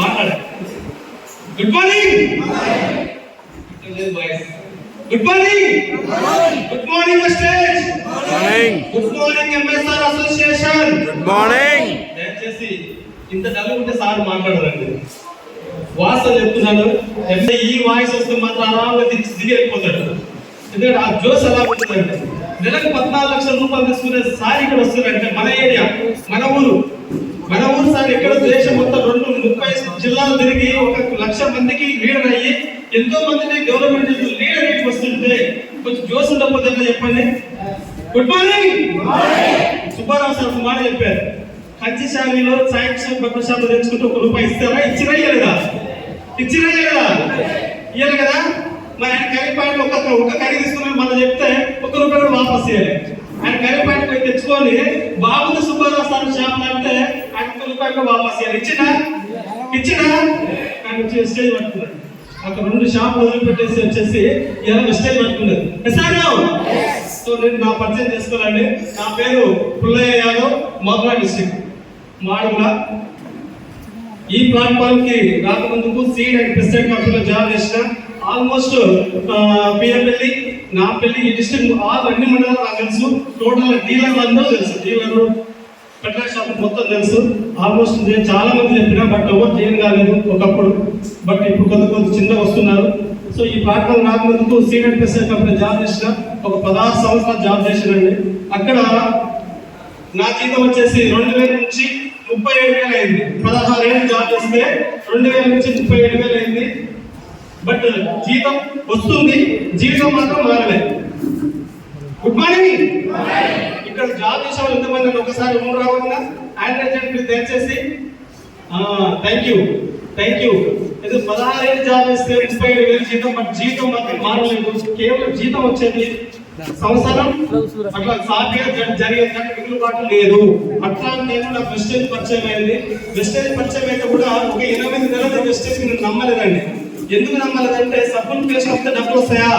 మాట్లాడ good morning. Good morning good morning. Stage morning good morning MSR association good morning. దయచేసి ఇంత dull ఉంటే sir మాట్లాడరండి. వాస్తవం చెప్తున్నాను. ఎంత ఈ వాయిస్ వస్తే మాత్రం ఆరాంగా దిగి దిగి వెళ్ళిపోతాడు. ఎందుకంటే ఆ జోస్ ఎలా ఉంటుందంటే నెలకు పద్నాలుగు లక్షల రూపాయలు తీసుకునే సార్ ఇక్కడ వస్తున్నారంటే మన ఏరియా మన ఊరు. మన ఊరు సార్ ఎక్కడ దేశం మొత్తం రెండు ముప్పై జిల్లాలు తిరిగి ఒక లక్ష మందికి లీడర్ అయ్యి ఎంతో మందిని గవర్నమెంట్ లీడర్ అయ్యి వస్తుంటే కొంచెం జోస్ ఉండకపోతే చెప్పండి. గుడ్ మార్నింగ్ సుబ్బారావు సార్ ఒక మాట చెప్పారు. కంచి శామిలో సాయంక్షేమ బట్టల తెచ్చుకుంటే ఒక రూపాయి ఇస్తారా? ఇచ్చిరా ఇయ్యలేదా ఇచ్చిరా ఇయ్యలేదా ఇయ్యాలి కదా? మరి ఆయన కర్రీ పాయింట్ ఒక ఒక కర్రీ తీసుకున్నాను మనం చెప్తే ఒక రూపాయి కూడా వాపస్ చేయాలి ఆయన కర్రీ పోయి తెచ్చుకొని బాగుంది సుబ్బారావు సార్ షాప్ అంటే ఆయన ఒక వాపస్ ఇచ్చినా? ఇచ్చినా? ఆయన స్టేజ్ పట్టుకున్నాడు అక్కడ రెండు షాప్ వదిలిపెట్టేసి వచ్చేసి ఇలా స్టేజ్ పట్టుకున్నారు. ఎస్ఆర్ సో నేను నా పరిచయం చేసుకోవాలండి. నా పేరు పుల్లయ్య యాదవ్ మధురా డిస్టిక్ మాడుగుల. ఈ ప్లాట్ఫామ్కి రాకముందుకు సీడ్ అండ్ ప్రెసిడెంట్ కంపెనీలో జాబ్ చేసిన ఆల్మోస్ట్ పిఎంపల్లి నా పెళ్ళి ఈ డిస్ట్రిక్ట్ ఆల్ అన్ని మండలాలు నాకు తెలుసు. టోటల్ డీలర్లు అందరూ తెలుసు. డీలర్లు పెట్రోల్ షాప్ మొత్తం తెలుసు. ఆల్మోస్ట్ నేను చాలా మంది చెప్పిన బట్ ఎవరు చేయడం కాలేదు ఒకప్పుడు. బట్ ఇప్పుడు కొంత కొంత చిన్న వస్తున్నారు. సో ఈ platform రాకముందుకు senior and president company job చేసిన? ఒక పదహారు సంవత్సరాలు జాబ్ చేసినండి. అక్కడ నా జీతం వచ్చేసి రెండు వేల నుంచి ముప్పై ఏడు వేలు అయింది. పదహారు ఏళ్ళు జాబ్ చేస్తే రెండు వేల నుంచి ముప్పై ఏడు వేలు అయింది. బట్ జీతం వస్తుంది జీవితం మాత్రం మారలేదు గుడ్ మార్నింగ్ ఇక్కడ జాబ్ చేసే వాళ్ళు ఎంతమంది ఒకసారి మూడు రావాలన్నా? ఆండ్రాయిడ్ మీరు దయచేసి. థ్యాంక్ యూ థ్యాంక్ యూ ఇది పదహారేళ్ళు జాబ్ చేస్తే ముప్పై ఏడు వేలు జీతం బట్ జీతం మాత్రం మారలేదు. కేవలం జీతం వచ్చేది సంవత్సరం అట్లా సాఫీగా జ- జరిగేది కానీ మిగులుబాటు లేదు. అట్లా నేను నా వెస్టేజ్ పరిచయం అయింది? వెస్టేజ్ పరిచయం అయితే కూడా ఒక ఎనిమిది నెలల వెస్టేజ్ నేను నమ్మలేదండి. ఎందుకు నమ్మలేదంటే సబ్బులు పేస్ట్ వస్తే డబ్బులు వస్తాయా?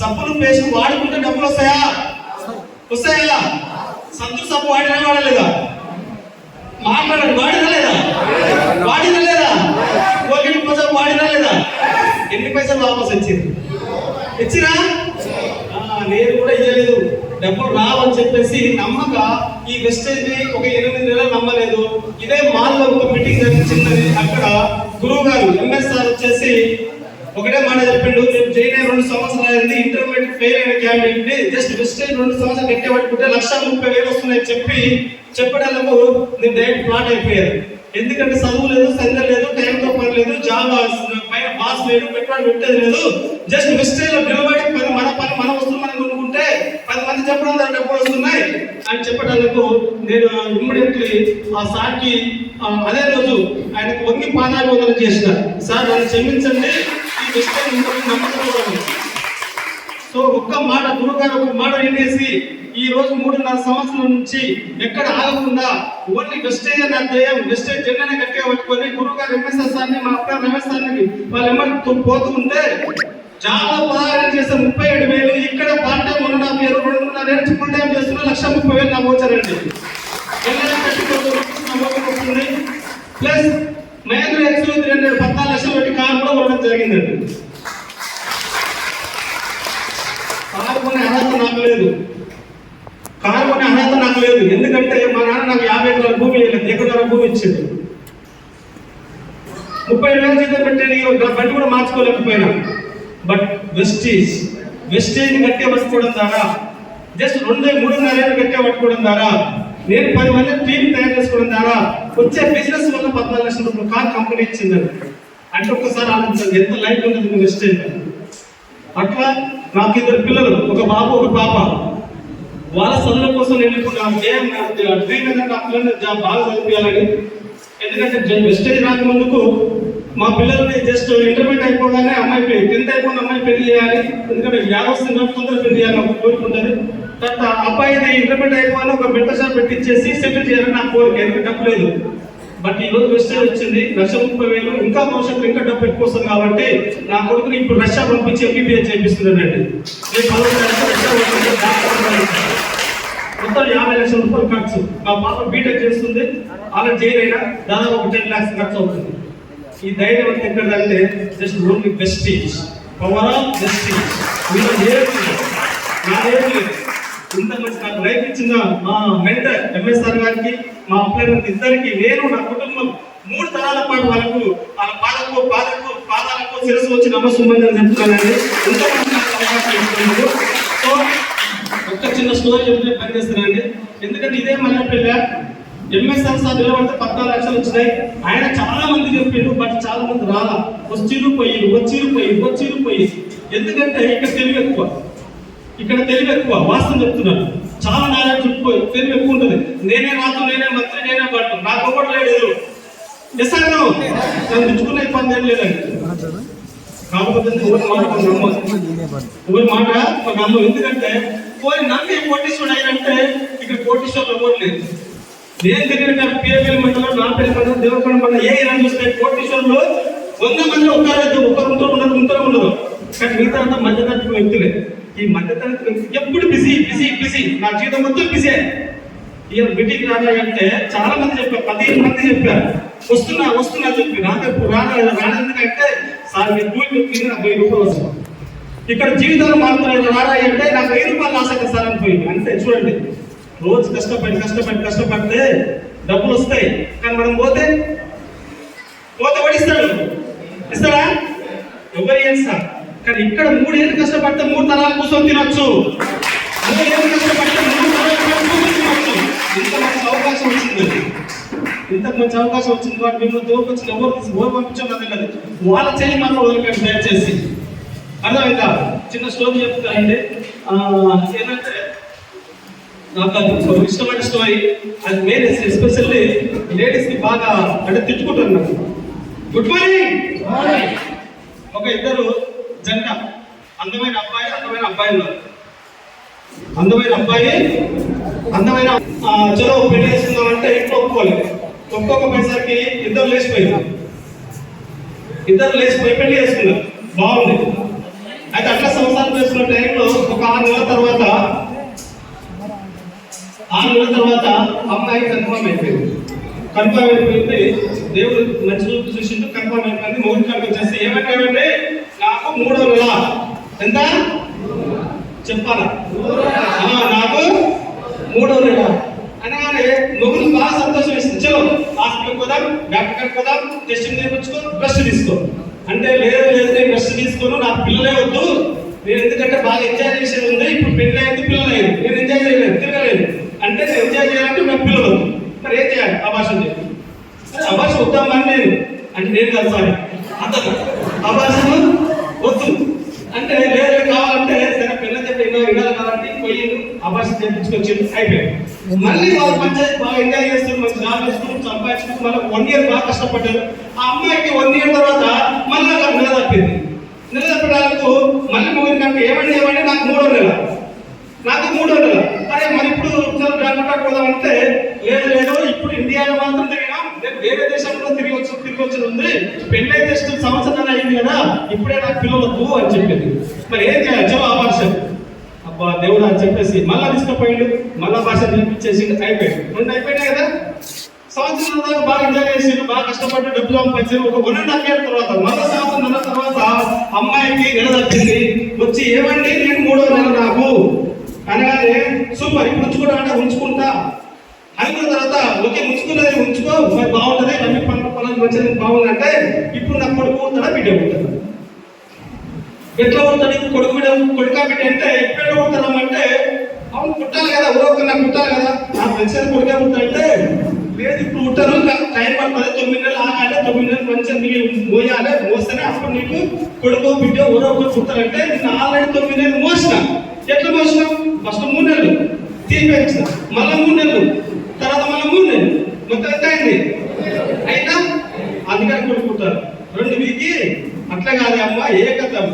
సబ్బులు పేస్ట్ వాడుకుంటే డబ్బులు వస్తాయా? వస్తాయా? సంతు సబ్బు వాడినా వాడలేదా? మాట్లాడండి వాడినా లేదా? వాడినా లేదా? ఒకటి పైసలు వాడినా లేదా? ఎన్ని పైసలు వాపస్ వచ్చింది ఇచ్చిరా? నేను కూడా ఇవ్వలేదు డబ్బులు రావని చెప్పేసి నమ్మక ఈ వెస్టేజ్ని ఒక ఎనిమిది నెలలు నమ్మలేదు. ఇదే మాల్లో ఒక మీటింగ్ జరిగింది చిన్నది అక్కడ. గురువు గారు సార్ వచ్చేసి ఒకటే మాట చెప్పిండు నేను జైన్ అయ్యి రెండు సంవత్సరాలు అయింది ఇంటర్మీడియట్ ఫెయిల్ అయిన క్యాండిడేట్ని జస్ట్ వెస్టేజ్ రెండు సంవత్సరాలు గట్టి పట్టుకుంటే లక్ష ముప్పై వేలు వస్తున్నాయని చెప్పి చెప్పడానికి నేను డైరెక్ట్ ప్లాట్ అయిపోయారు ఎందుకంటే చదువు లేదు సంధ్య లేదు టైంతో పని లేదు జాబ్ పైన బాస్ లేదు పెట్టుబడి పెట్టేది లేదు. జస్ట్ వెస్టేజ్లో నిలబడి పని మన పని మన వస్తువులు మనం కొనుక్కుంటే పది మంది చెప్పడం ద్వారా డబ్బులు వస్తున్నాయి అని చెప్పడానికి నేను ఇమ్మీడియట్లీ ఆ సార్కి అదే రోజు ఆయనకు వంగి పాదాభివందనం చేసిన. సార్ నన్ను క్షమించండి. ఈ విషయం ఇంకొక నమ్మకం సో ఒక్క మాట గురుగారు ఒక మాట వినేసి ఈ రోజు మూడున్నర సంవత్సరం నుంచి ఎక్కడ ఆగకుండా ఓన్లీ వెస్టేజ్ అనే ధ్యేయం వెస్టేజ్ జెండానే గట్టిగా పట్టుకొని గురుగారు ఎంఎస్ఎస్ సార్ని మా అక్క రమేష్ సార్ని వాళ్ళు ఎమ్మటి పోతూ ఉంటే చాలా పదహారు చేసే ముప్పై ఏడు వేలు ఇక్కడ పార్ట్ టైం ఉన్న నా పేరు రెండున్నర ఫుల్ టైం చేస్తున్నా లక్ష ముప్పై వేలు నా వచ్చారండి వస్తుంది. ప్లస్ మహేంద్ర ఎక్స్లో రెండు పద్నాలుగు లక్షలు పెట్టి కార్ కూడా కొనడం జరిగిందండి. కారు కొనే అర్హత నాకు లేదు. కారు కొనే అర్హత నాకు లేదు. ఎందుకంటే మా నాన్న నాకు యాభై ఎకరాల భూమి ఇవ్వలేదు ఎకరాల భూమి ఇచ్చింది ముప్పై వేల జీతం పెట్టాను నా బండి కూడా మార్చుకోలేకపోయినా. బట్ వెస్టీజ్ వెస్టేజ్ని గట్టిగా పట్టుకోవడం ద్వారా జస్ట్ రెండు మూడున్నర ఏళ్ళు పట్టుకోవడం ద్వారా నేను పది మంది టీం తయారు చేసుకోవడం ద్వారా వచ్చే బిజినెస్ వల్ల పద్నాలుగు లక్షల రూపాయలు కార్ కంపెనీ ఇచ్చిందని అంటే ఒక్కసారి ఆలోచించండి ఎంత లైఫ్ ఉంటుంది వెస్టేజ్ అట్లా నాకు ఇద్దరు పిల్లలు ఒక బాబు ఒక పాప. వాళ్ళ చదువుల కోసం నేను ఇప్పుడు నా ధ్యేయం నా డ్రీమ్ ఏంటంటే నా పిల్లల్ని బాగా చదివించాలని. ఎందుకంటే వెస్టేజ్ రాకముందుకు మా పిల్లల్ని జస్ట్ ఇంటర్మీడియట్ అయిపోగానే అమ్మాయి పెళ్ళి టెన్త్ అయిపోయిన అమ్మాయి పెళ్ళి చేయాలి. ఎందుకంటే వ్యావస్థ తొందరగా పెళ్ళి చేయాలని ఒక కోరిక ఉంటుంది. తర్వాత అబ్బాయిని ఇంటర్మీడియట్ అయిపోయిన ఒక బిడ్డ షాప్ పెట్టించేసి సెటిల్ చేయాలని నా కోరిక. ఎందుకు డబ్బు లేదు. బట్ ఈ రోజు వెస్టేజ్ వచ్చింది. లక్ష ముప్పై వేలు. ఇంకా భవిష్యత్తు ఇంకా డబ్బు ఎక్కువ వస్తుంది కాబట్టి నా కొడుకుని ఇప్పుడు రష్యా పంపించి ఎంబీబీఎస్ చేపిస్తున్నానండి మొత్తం యాభై లక్షల రూపాయలు ఖర్చు. మా పాప బీటెక్ చేస్తుంది. అలా చేయరైనా దాదాపు ఒక టెన్ లాక్స్ ఖర్చు అవుతుంది. ఈ ధైర్యం అంతా ఎక్కడంటే just only vestige power of vestige మీరు ఏమి లేదు. నాదేమి లేదు ఇంత మంచి నాకు లైఫ్ ఇచ్చిన మా మెంటర్ ఎంఎస్ఆర్ గారికి మా అప్లైమెంట్ ఇద్దరికి నేను నా కుటుంబం మూడు తరాల పాటు వాళ్ళకు వాళ్ళ పాలకు పాదకు పాదాలకు శిరస్సు వచ్చి నమస్సుమంది చెప్తున్నానండి ఎంతో మంది అవకాశం సో ఒక్క చిన్న స్టోరీ చెప్తే పనిచేస్తున్నానండి ఎందుకంటే ఇదే మల్లెపల్లి ఎంఎస్ఆర్ సార్ నిలబడితే పద్నాలుగు లక్షలు వచ్చినాయి. ఆయన చాలా మంది చెప్పిండు బట్ చాలా మంది రాలా. వచ్చిరు పోయి వచ్చిరు పోయి వచ్చిరు పోయి ఎందుకంటే ఇక్కడ తెలివి ఎక్కువ. ఇక్కడ తెలివి ఎక్కువ. వాస్తవం చెప్తున్నాను. చాలా నాలెడ్జ్ ఎక్కువ తెలివి ఎక్కువ ఉంటుంది. నేనే రాజు నేనే మంత్రి నేనే బట్ నాకు ఒకటి లేదు ఎదురు ఎస్ అన్నాను నన్ను తెచ్చుకున్న ఇబ్బంది ఏం లేదండి. కాకపోతే ఎవరి మాట ఎవరి మాట మనం ఎందుకంటే పోయి నమ్మి కోటీశ్వరుడు అయినంటే ఇక్కడ కోటీశ్వరులు ఎవరు లేదు నేను తిరిగిన పిఎల్ మండలం నా మండలం దేవకొండ మండలం ఏ ఇలా చూస్తే కోటేశ్వరంలో వంద మంది ఒక్కరు ఒకరు ఉంటారు ఉండరు ఉంటారు ఉండరు కానీ మిగతా అంతా మధ్యతరగతి వ్యక్తులే ఈ మధ్యతరగతి వ్యక్తి ఎప్పుడు బిజీ బిజీ బిజీ నా జీవితం మొత్తం బిజీ ఈయన మీటింగ్ రావాలి అంటే చాలా మంది చెప్పారు పదిహేను మంది చెప్పారు వస్తున్నా వస్తున్నా చెప్పి నాకు రాను రానందుకంటే సార్ మీరు కూలి చెప్పింది వెయ్యి రూపాయలు వస్తుంది ఇక్కడ జీవితాలు మాత్రం రారాయి అంటే నాకు వెయ్యి రూపాయలు ఆశ సార్ అని పోయింది. అంటే చూడండి రోజు కష్టపడి కష్టపడి కష్టపడితే డబ్బులు వస్తాయి. కానీ మనం పోతే పోతే ఓడిస్తాడు ఇస్తాడా? ఎవరు ఏం సార్? కానీ ఇక్కడ మూడేళ్ళు కష్టపడితే మూడు తరాలు కూర్చొని తినొచ్చు. మూడేళ్ళు కష్టపడితే మూడు తరాలు కూర్చొని తినొచ్చు. ఇంత మంచి అవకాశం వచ్చింది. ఇంత మంచి అవకాశం వచ్చింది వాటి మిమ్మల్ని దోకొచ్చిన ఎవరు తీసి ఎవరు పంపించడం నాకు తెలియదు వాళ్ళ చేయి మనం వదిలిపెట్టి దయచేసి. అర్థమైందా? చిన్న స్టోరీ చెప్తానండి ఏంటంటే నాకు అది ఇష్టమైన స్టోరీ అది మెయిన్ ఎస్పెషల్లీ లేడీస్కి బాగా అంటే తిట్టుకుంటారు నాకు గుడ్ మార్నింగ్ ఒక ఇద్దరు జంట అందమైన అబ్బాయి అందమైన అబ్బాయి ఉన్నారు. అందమైన అబ్బాయి అందమైన చలో పెళ్ళి చేసుకుందామంటే ఇంట్లో ఒప్పుకోలేదు. ఒప్పుకోకపోయేసరికి ఇద్దరు లేచిపోయింది ఇద్దరు లేచిపోయి పెళ్ళి చేసుకున్నారు బాగుంది అయితే అట్లా సంవత్సరాలు చేసుకున్న టైంలో ఒక ఆరు నెలల తర్వాత ఆరు నెలల తర్వాత అమ్మాయి కన్ఫర్మ్ అయిపోయింది కన్ఫామ్ అయిపోయింది. దేవుడు మంచి చూపు చూసిండు కన్ఫామ్ అయిపోయింది. మూడు కనుక చేస్తే ఏమంటాడంటే నాకు మూడో నెల. ఎంత? చెప్పాలా? నాకు మూడో నెల. అనగానే మొగుడు బాగా సంతోషం ఇస్తుంది చలో హాస్పిటల్కి పోదాం డాక్టర్ పోదాం టెస్టింగ్ నేర్పించుకో బ్రష్ తీసుకో. అంటే లేదు లేదు నేను బ్రష్ తీసుకోను నాకు పిల్లలే వద్దు. నేను ఎందుకంటే బాగా ఎంజాయ్ చేసేది ఉంది ఇప్పుడు పెళ్ళి అయింది పిల్లలు అయింది నేను ఎంజాయ్ చేయలేదు తిరగలేదు. అంటే నేను ఎంజాయ్ చేయాలంటే నాకు పిల్లలు వద్దు మరి ఏం చేయాలి అభాషణ చెప్పి అరే అభాష వద్దామని నేను అంటే నేను కాదు సారీ అతను అభాషను వద్దు. అంటే లేదు కావాలంటే సరే పిల్ల చెప్పి ఎన్నో వినాలి కాబట్టి పోయిండు. అభాష చేయించుకొచ్చింది అయిపోయాడు మళ్ళీ వాళ్ళ పంచాయతీ బాగా ఎంజాయ్ చేస్తారు మంచి జాబ్ చేసుకుని సంపాదించుకుని మళ్ళీ వన్ ఇయర్ బాగా కష్టపడ్డారు. ఆ అమ్మాయికి వన్ ఇయర్ తర్వాత మళ్ళీ అక్కడ నిలదప్పింది నిలదప్పడానికి మళ్ళీ ముగ్గురు కంటే ఏమండి ఏమండి నాకు మూడో నెల. నాకు మూడో నెల. అరే మరి ఇప్పుడు ఒకసారి పోదామంటే లేదు లేదు. ఇప్పుడు ఇండియాలో మాత్రం తిరిగినాం నేను వేరే దేశంలో తిరిగి వచ్చి తిరిగి వచ్చి ఉంది. పెళ్ళై జస్ట్ సంవత్సరం అయింది కదా ఇప్పుడే నాకు పిల్లలకు అని చెప్పింది. మరి ఏం చేయాలి? చలో ఆ భాష. అబ్బా దేవుడు అని చెప్పేసి మళ్ళా తీసుకుపోయిండు మళ్ళా భాష నేర్పించేసి అయిపోయాడు రెండు అయిపోయినాయి కదా. సంవత్సరం దాకా బాగా ఎంజాయ్ చేసిండు బాగా కష్టపడి డబ్బులు సంపాదించారు ఒక వన్ అండ్ హాఫ్ ఇయర్ తర్వాత మళ్ళా సంవత్సరం నెల తర్వాత అమ్మాయికి నిలదొచ్చింది. వచ్చి ఏమండి? నేను మూడో నెల నాకు. అనగానే సూపర్ ఇప్పుడు ఉంచుకుంటా అంటే ఉంచుకుంటా. అయిన తర్వాత ఓకే ఉంచుకున్నది ఉంచుకో మరి బాగుంటది అన్ని పనులు పనులు మంచిది బాగుంది అంటే ఇప్పుడు నా కొడుకు ఉంటాడా బిడ్డ ఉంటాడు? ఎట్లా ఉంటాడు ఇప్పుడు కొడుకు బిడ్డ కొడుకా బిడ్డ అంటే ఎప్పుడు ఉంటామంటే అవును పుట్టాలి కదా ఊరొక నాకు పుట్టాలి కదా నా తెలిసిన కొడుకే ఉంటాడంటే లేదు ఇప్పుడు ఉంటారు టైం పడుతుంది తొమ్మిది నెలలు ఆగాలి తొమ్మిది నెలలు మంచిగా నీళ్ళు మోయాలి మోస్తేనే అప్పుడు నీకు కొడుకు బిడ్డ ఊరో ఒకరు పుట్టాలంటే నేను ఆల్రెడీ తొమ్మిది నెలలు మోసిన. ఎట్లా మోసినాం ఫస్ట్ మూడు నెలలు. తీపేసిన మళ్ళీ మూడు నెలలు. తర్వాత మళ్ళీ మూడు మొత్తం ఎంత అయింది అయినా అందుకని కొట్టుకుంటారు రెండు వీకి అట్లా కాదు అమ్మ ఏకతం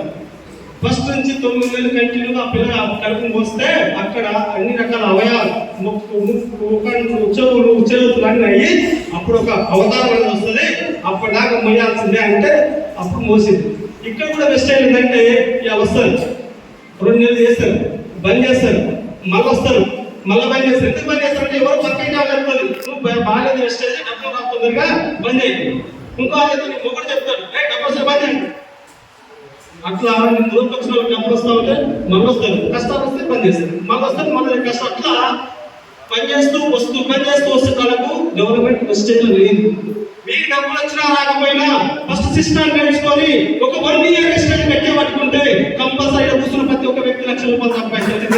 ఫస్ట్ నుంచి తొమ్మిది నెలలు కంటిన్యూగా ఆ పిల్ల కడుపు మోస్తే అక్కడ అన్ని రకాల అవయాలు ముక్కు ముక్కు కళ్ళు చెవులు చెవులు అన్ని అయ్యి అప్పుడు ఒక అవతారం అనేది వస్తుంది. అప్పటిదాకా మోయాల్సిందే అంటే అప్పుడు మోసింది. ఇక్కడ కూడా బెస్ట్ ఏంటంటే ఇలా వస్తారు. రెండు నెలలు చేస్తారు. బంద్ చేస్తారు. మళ్ళీ వస్తారు. మళ్ళీ బంద్ చేస్తారు. ఎందుకు బంద్ చేస్తారంటే ఎవరు పక్కకి వెళ్తుంది నువ్వు బా- బాగాలేదు వెస్టేజ్ డబ్బులు రాస్తుందిగా బంద్ చేయండి ఇంకో ఆయన ఒకటి చెప్తాడు "ఏయ్, డబ్బులు వస్తే బంద్ చేయండి. అట్లా నేను దూరం వచ్చిన డబ్బులు వస్తా ఉంటే మళ్ళీ వస్తారు. కష్టాలు వస్తే పని చేస్తారు. మళ్ళీ వస్తారు మళ్ళీ కష్టం. అట్లా పని చేస్తూ వస్తూ పని చేస్తూ వస్తే తనకు గవర్నమెంట్ వెస్టేజ్ లేదు. మీకు డబ్బులు వచ్చినా రాకపోయినా ఫస్ట్ సిస్టమ్ నేర్చుకొని ఒక వన్ ఇయర్ వెస్టేజ్ పెట్టే పట్టుకుంటే కంపల్సరీ కూర్చున్న ప్రతి ఒక్క వ్యక్తి లక్ష రూపాయలు సంపాదించాలి